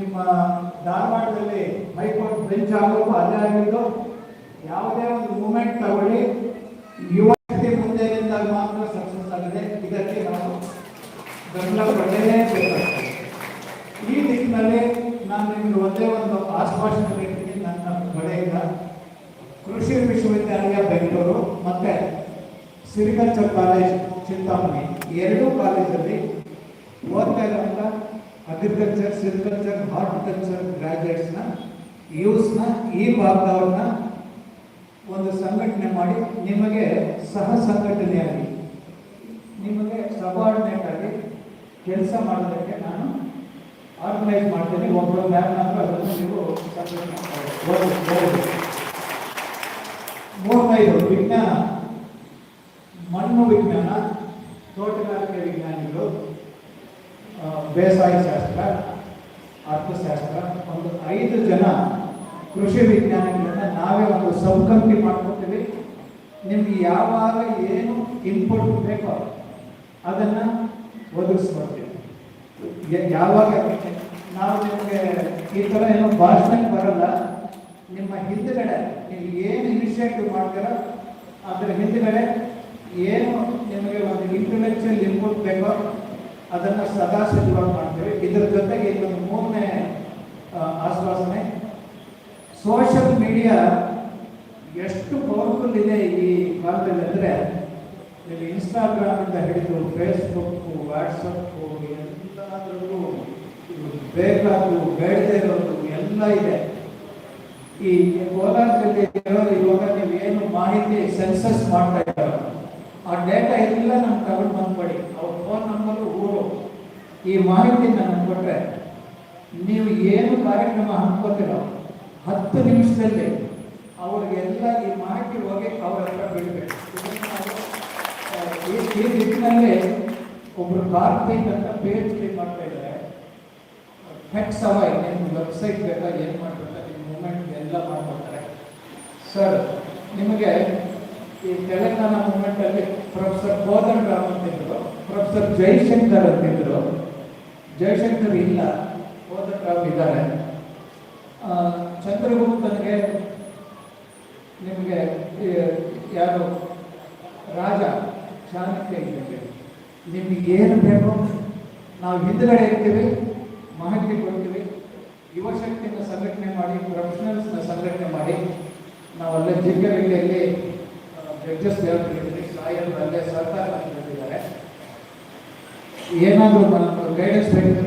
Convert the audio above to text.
ನಿಮ್ಮ ಧಾರವಾಡದಲ್ಲಿ high court bench ಆಗೋದು ಅಲ್ಲೇ ಆಗಿದ್ದು, ಯಾವುದೇ ಒಂದು ಮೂಮೆಂಟ್ ತಗೊಳ್ಳಿ. ಯುವ ಶಕ್ತಿ ಮುಂದೆ ನಿಂತಾಗ ಮಾತ್ರ ಸಕ್ಸಸ್ ಆಗಿದೆ ಇದಕ್ಕೆ ನಾವು ಗಮನ ಕೊಡಲೇಬೇಕಾಗ್ತದೆ ಈ ನಿಟ್ಟಿನಲ್ಲಿ ನಾನು ನಿಮಗೆ ಒಂದೇ ಒಂದು ಆಶ್ವಾಸನೆ ನೀಡ್ತೀನಿ ನನ್ನ ಕಡೆಯಿಂದ ಕೃಷಿ ವಿಶ್ವವಿದ್ಯಾಲಯ ಬೆಂಗಳೂರು, ಮತ್ತು ಸಿರಿಕಲ್ಚರ್ ಕಾಲೇಜ್ ಚಿಂತಾಮಣಿ. ಎರಡೂ ಕಾಲೇಜಲ್ಲಿ ಓದ್ತಾ ಇರುವಂಥ ಅಗ್ರಿಕಲ್ಚರ್ ಸಿಲ್ಕಲ್ಚರ್ ಹಾರ್ಟಿಕಲ್ಚರ್ ಗ್ರಾಜುಯೇಟ್ಸ್ನ ಯೂಸ್ನ ಈ ಭಾಗದವ್ರನ್ನ ಒಂದು ಸಂಘಟನೆ ಮಾಡಿ, ನಿಮಗೆ ಸಹ ಸಂಘಟನೆಯಾಗಿ, ನಿಮಗೆ ಸಬಾರ್ಡಿನೇಟ್ ಆಗಿ ಕೆಲಸ ಮಾಡೋದಕ್ಕೆ ನಾನು ಆರ್ಗನೈಸ್ ಮಾಡ್ತೀನಿ ಒಬ್ಬರು ಮ್ಯಾಮ್ ಅದನ್ನು ನೀವು. ಮೂರನೇದು, ವಿಜ್ಞಾನ, ಮಣ್ಣು ವಿಜ್ಞಾನ, ತೋಟಗಾರಿಕೆ ವಿಜ್ಞಾನಿಗಳು ಬೇಸಾಯ ಶಾಸ್ತ್ರ ಅರ್ಥಶಾಸ್ತ್ರ, ಒಂದು ಐದು ಜನ ಕೃಷಿ ವಿಜ್ಞಾನಿಗಳನ್ನ ನಾವೇ ಒಂದು ಸಬ್ ಕಮಿಟಿ ಮಾಡ್ಕೊತೀವಿ ನಿಮ್ಗೆ ಯಾವಾಗ ಏನು ಇನ್ಪುಟ್ ಬೇಕೋ ಅದನ್ನು ಒದಗಿಸ್ಕೊಡ್ತೀವಿ. ಯಾವಾಗ ನಾವು ನಿಮಗೆ ಈ ಥರ ಏನೋ ಭಾಷಣಕ್ಕೆ ಬರಲ್ಲ. ನಿಮ್ಮ ಹಿಂದುಗಡೆ ನೀವು ಏನು ಇನಿಷಿಯೇಟಿವ್ ಮಾಡ್ತೀರೋ ಅದರ ಹಿಂದುಗಡೆ ಏನು ನಿಮಗೆ ಒಂದು ಇಂಟೆಲೆಕ್ಚುಯಲ್ ಇನ್ಪುಟ್ ಬೇಕೋ ಅದನ್ನು ಸದಾ ಸಿದ್ಧವಾಗಿ ಮಾಡ್ತೇವೆ. ಇದರ ಜೊತೆಗೆ ಇನ್ನೊಂದು ಮೂರನೇ ಆಶ್ವಾಸನೆ. ಸೋಷಿಯಲ್ ಮೀಡಿಯಾ ಎಷ್ಟು ಪವರ್ಫುಲ್ ಇದೆ ಈ ಕಾಲದಲ್ಲಿ ಅಂದರೆ, ಇಲ್ಲಿ ಇನ್ಸ್ಟಾಗ್ರಾಮಿಂದ ಹಿಡಿದು ಫೇಸ್ಬುಕ್ಕು ವಾಟ್ಸಪ್ಪು ಎಲ್ಲದರಲ್ಲೂ ಬೇಕಾದ್ದು ಬೇಡದೇ ಇರೋದು ಎಲ್ಲ ಇದೆ. ಈ ಇರೋರು ಇವಾಗ ನೀವು ಏನು ಮಾಹಿತಿ ಸೆನ್ಸಸ್ ಮಾಡ್ತಾ ಇದ್ದಾರೆ, ಆ ಡೇಟಾ ಎಲ್ಲ ನಮ್ಗೆ ತಗೊಂಡು ಅವ್ರ ಫೋನ್ ನಂಬರು ಊರು ಈ ಮಾಹಿತಿ ನನಗೆ ಕೊಟ್ಟರೆ ನೀವು ಏನು ಕಾರ್ಯಕ್ರಮ ಹಮ್ಮಿಕೊತೀರೋ ಹತ್ತು ನಿಮಿಷದಲ್ಲಿ ಅವ್ರಿಗೆಲ್ಲ ಈ ಮಾಹಿತಿ ಹೋಗಿ ಅವ್ರ ಹತ್ರ ಬಿಡಬೇಕು ಈ ನಿಟ್ಟಿನಲ್ಲಿ ಒಬ್ರು ಕಾರ್ತಿಕ್ ಅಂತ ಪೇಜ್ ಕ್ಲಿಕ್ ಮಾಡ್ತಾ ಇದ್ದಾರೆ. ಹೆಕ್ಸ್ ಅವ ಏನು ವೆಬ್ಸೈಟ್ ಬೇಕಾ, ಏನು ಮಾಡಬೇಕಾ, ನಿಮ್ಮ ಮೂಮೆಂಟ್ ಎಲ್ಲ ಮಾಡ್ಕೊಡ್ತಾರೆ. ಸರ್ ನಿಮಗೆ ಈ ತೆಲಂಗಾಣ ಮೂಮೆಂಟಲ್ಲಿ ಪ್ರೊಫೆಸರ್ ಕೋದಂಡ ರಾಮ್ ಅಂತಿದ್ರು ಜಯಶಂಕರ್ ಅಂತಿದ್ರು. ಜಯಶಂಕರ್ ಇಲ್ಲ ಕೋದಂಡ ರಾಮ್ ಇದ್ದಾರೆ ಚಂದ್ರಗುಪ್ತನಿಗೆ ನಿಮಗೆ ಯಾರು? ರಾಜ, ಚಾಣಕ್ಯ ಇದ್ದಕ್ಕೆ ನಿಮ್ಗೆ ಏನು ಬೇಕು, ನಾವು ಹಿಂದುಗಡೆ ಇರ್ತೀವಿ ಮಾಹಿತಿ ಕೊಡ್ತೀವಿ. ಯುವಶಕ್ತಿನ ಸಂಘಟನೆ ಮಾಡಿ, ಪ್ರೊಫೆಷನಲ್ಸ್ನ ಸಂಘಟನೆ ಮಾಡಿ ನಾವು ಅಲ್ಲೇ ಜಿಲ್ಲೆಯಲ್ಲಿ ಜಡ್ಜಸ್ ಸಾಯಲ್ ಅಲ್ಲೇ ಸರ್ಕಾರ ಏನಾದರೂ ನಮ್ಮ ಗೈಡೆನ್ಸ್ ಬೇಕಿದ್ರೆ